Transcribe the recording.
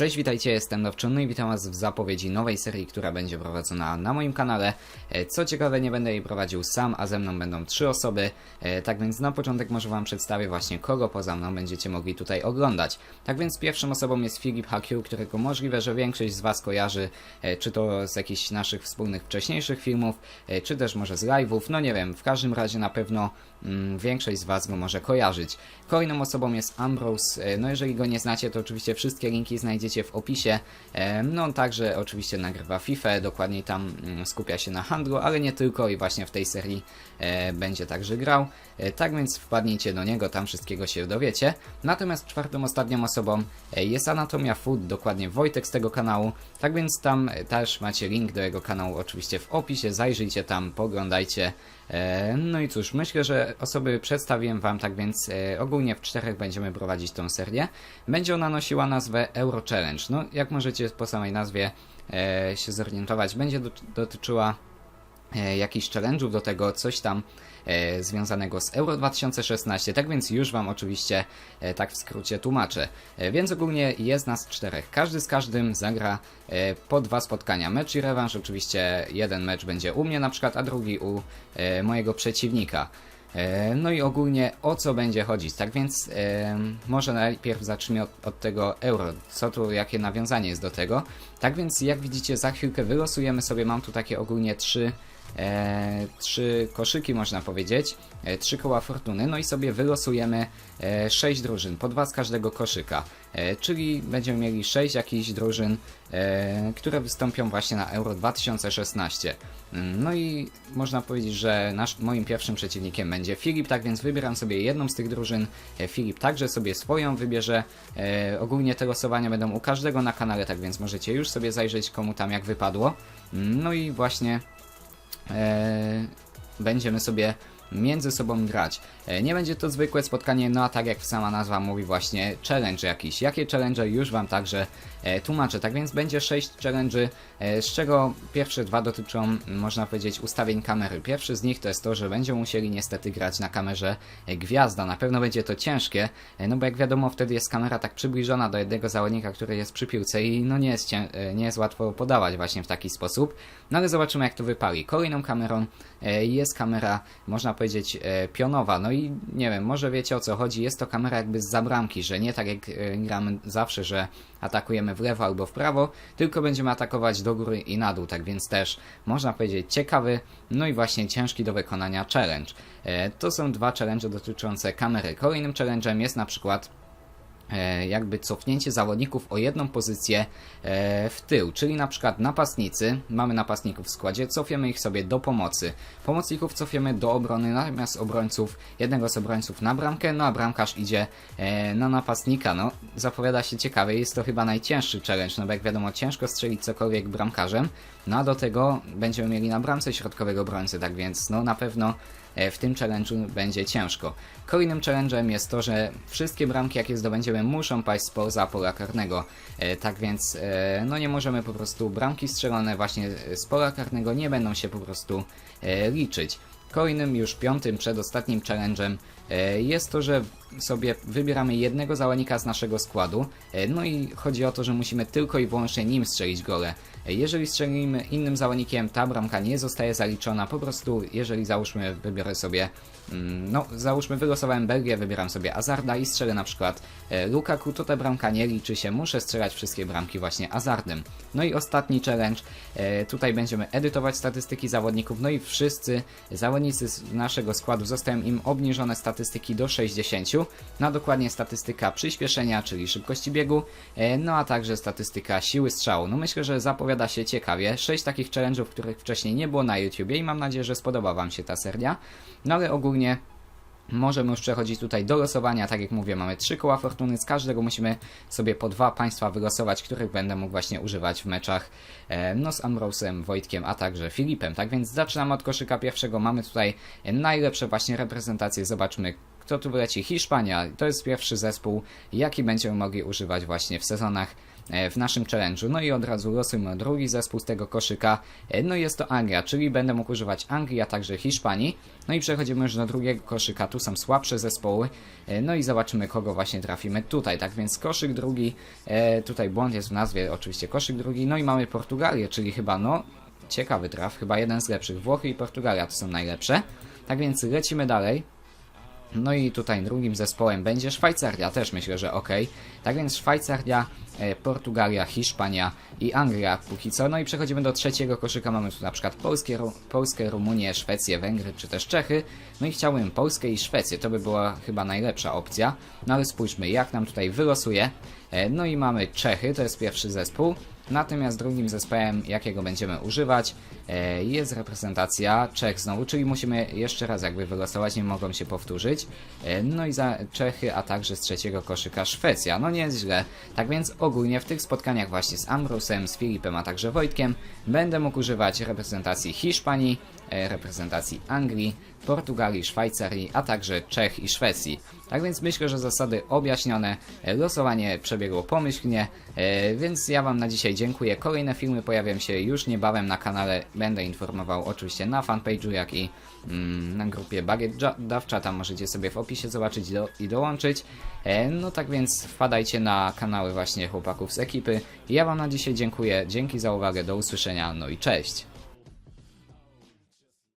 Cześć, witajcie, jestem Dowczony i witam Was w zapowiedzi nowej serii, która będzie prowadzona na moim kanale. E, Co ciekawe, nie będę jej prowadził sam, a ze mną będą trzy osoby. E, Tak więc na początek może Wam przedstawię właśnie kogo poza mną będziecie mogli tutaj oglądać. Tak więc pierwszą osobą jest Filip Hakiu, którego możliwe, że większość z Was kojarzy, e, czy to z jakichś naszych wspólnych wcześniejszych filmów, czy też może z live'ów, no nie wiem, w każdym razie na pewno mm, większość z Was go może kojarzyć. Kolejną osobą jest Ambrose, no jeżeli go nie znacie, to oczywiście wszystkie linki znajdziecie w opisie. E, No także oczywiście nagrywa FIFA, dokładniej tam mm, skupia się na handlu, ale nie tylko i właśnie w tej serii e, będzie także grał. E, Tak więc wpadnijcie do niego, tam wszystkiego się dowiecie. Natomiast czwartą, ostatnią osobą jest Anatomia Food, dokładnie Wojtek z tego kanału. Tak więc tam też macie link do jego kanału oczywiście w opisie, zajrzyjcie tam, poglądajcie. No i cóż, myślę, że osoby przedstawiłem Wam, tak więc ogólnie w czterech będziemy prowadzić tą serię. Będzie ona nosiła nazwę Euro Challenge. No, jak możecie po samej nazwie e, się zorientować, będzie do, dotyczyła e, jakichś challenge'ów do tego, coś tam e, związanego z Euro 2016, tak więc już Wam oczywiście e, tak w skrócie tłumaczę. E, więc ogólnie jest nas czterech. Każdy z każdym zagra e, po dwa spotkania. Mecz i rewanż, oczywiście jeden mecz będzie u mnie na przykład, a drugi u e, mojego przeciwnika. E, No i ogólnie o co będzie chodzić. Tak więc e, może najpierw zacznijmy od, od tego euro. Co tu, jakie nawiązanie jest do tego. Tak więc jak widzicie za chwilkę wylosujemy sobie, mam tu takie ogólnie trzy, e, trzy koszyki można powiedzieć. E, trzy koła fortuny. No i sobie wylosujemy e, sześć drużyn, po dwa z każdego koszyka. E, czyli będziemy mieli sześć jakichś drużyn, e, które wystąpią właśnie na Euro 2016. Mm, No i można powiedzieć, że nasz, moim pierwszym przeciwnikiem będzie Filip, tak więc wybieram sobie jedną z tych drużyn. E, Filip także sobie swoją wybierze. E, ogólnie te losowania będą u każdego na kanale, tak więc możecie już sobie zajrzeć komu tam jak wypadło. Mm, No i właśnie będziemy sobie między sobą grać. E, Nie będzie to zwykłe spotkanie, no a tak jak sama nazwa mówi właśnie challenge jakiś. Jakie challenge już Wam także e, tłumaczę. Tak więc będzie 6 challenge, e, z czego pierwsze dwa dotyczą, można powiedzieć, ustawień kamery. Pierwszy z nich to jest to, że będziemy musieli niestety grać na kamerze gwiazda. Na pewno będzie to ciężkie, no bo jak wiadomo wtedy jest kamera tak przybliżona do jednego zawodnika, który jest przy piłce i no nie jest, nie jest łatwo podawać właśnie w taki sposób. No ale zobaczymy jak to wypali. Kolejną kamerą jest kamera, można powiedzieć, e, pionowa. No i nie wiem, może wiecie o co chodzi. Jest to kamera jakby z zabramki, że nie tak jak e, gramy zawsze, że atakujemy w lewo albo w prawo, tylko będziemy atakować do góry i na dół. Tak więc też można powiedzieć ciekawy, no i właśnie ciężki do wykonania challenge. E, To są dwa challenge dotyczące kamery. Kolejnym challenge'em jest na przykład jakby cofnięcie zawodników o jedną pozycję e, w tył, czyli na przykład napastnicy, mamy napastników w składzie, cofiemy ich sobie do pomocy, pomocników cofiemy do obrony, natomiast obrońców, jednego z obrońców na bramkę, no a bramkarz idzie e, na napastnika, no zapowiada się ciekawie, jest to chyba najcięższy challenge, no bo jak wiadomo ciężko strzelić cokolwiek bramkarzem, no a do tego będziemy mieli na bramce środkowego obrońcy, tak więc no na pewno e, w tym challenge'u będzie ciężko. Kolejnym challenge'em jest to, że wszystkie bramki jakie zdobędziemy muszą paść spoza pola karnego. E, tak więc e, no nie możemy po prostu bramki strzelone właśnie z pola karnego nie będą się po prostu e, liczyć. Kolejnym, już piątym, przedostatnim challenge'em e, jest to, że sobie wybieramy jednego zawodnika z naszego składu. e, No i chodzi o to, że musimy tylko i wyłącznie nim strzelić gole. E, Jeżeli strzelimy innym zawodnikiem, ta bramka nie zostaje zaliczona. Po prostu, jeżeli załóżmy, wybiorę sobie, mm, no załóżmy, wylosowałem Belgię, wybieram sobie Azarda i strzelę na przykład Lukaku, to ta bramka nie liczy się. Muszę strzelać wszystkie bramki właśnie Azardem. No i ostatni challenge. Tutaj będziemy edytować statystyki zawodników. No i wszyscy zawodnicy z naszego składu zostają im obniżone statystyki do 60. No a dokładnie statystyka przyspieszenia, czyli szybkości biegu, e, no a także statystyka siły strzału. No myślę, że zapowiada się ciekawie. 6 takich challenge'ów, których wcześniej nie było na YouTubie i mam nadzieję, że spodoba Wam się ta seria. No ale ogólnie Możemy już przechodzić tutaj do losowania. Tak jak mówię, mamy trzy koła fortuny. Z każdego musimy sobie po dwa państwa wylosować, których będę mógł właśnie używać w meczach e, no z Ambrosem, Wojtkiem, a także Filipem. Tak więc zaczynamy od koszyka pierwszego. Mamy tutaj najlepsze właśnie reprezentacje. Zobaczmy, kto tu wyleci? Hiszpania. To jest pierwszy zespół, jaki będziemy mogli używać właśnie w sezonach e, w naszym challenge'u. No i od razu losujmy drugi zespół z tego koszyka. E, No i jest to Anglia, czyli będę mógł używać Anglii, a także Hiszpanii. No i przechodzimy już do drugiego koszyka. Tu są słabsze zespoły. E, No i zobaczymy, kogo właśnie trafimy tutaj. Tak więc koszyk drugi, tutaj błąd jest w nazwie, oczywiście koszyk drugi. No i mamy Portugalię, czyli chyba no ciekawy traf, chyba jeden z lepszych. Włochy i Portugalia to są najlepsze. Tak więc lecimy dalej. No i tutaj drugim zespołem będzie Szwajcaria, też myślę, że ok. Tak więc Szwajcaria, e, Portugalia, Hiszpania i Anglia póki co. No i przechodzimy do trzeciego koszyka. Mamy tu na przykład Polskie, Ru- Polskę, Rumunię, Szwecję, Węgry czy też Czechy. No i chciałbym Polskę i Szwecję, to by była chyba najlepsza opcja. No ale spójrzmy, jak nam tutaj wylosuje. E, No i mamy Czechy, to jest pierwszy zespół. Natomiast drugim zespołem, jakiego będziemy używać, e, jest reprezentacja Czech znowu, czyli musimy jeszcze raz jakby wylosować, nie mogą się powtórzyć. E, No i za Czechy, a także z trzeciego koszyka Szwecja. No nie jest źle. Tak więc ogólnie w tych spotkaniach właśnie z Ambrosem, z Filipem, a także Wojtkiem będę mógł używać reprezentacji Hiszpanii, e, reprezentacji Anglii, Portugalii, Szwajcarii, a także Czech i Szwecji. Tak więc myślę, że zasady objaśnione, e, losowanie przebiegło pomyślnie, e, więc ja Wam na dzisiaj dziękuję. Kolejne filmy pojawią się już niebawem na kanale, będę informował oczywiście na fanpage'u, jak i mm, na grupie Bagiet Dawcza, tam możecie sobie w opisie zobaczyć do, i dołączyć. E, no tak więc wpadajcie na kanały właśnie chłopaków z ekipy. Ja Wam na dzisiaj dziękuję, dzięki za uwagę, do usłyszenia, no i cześć!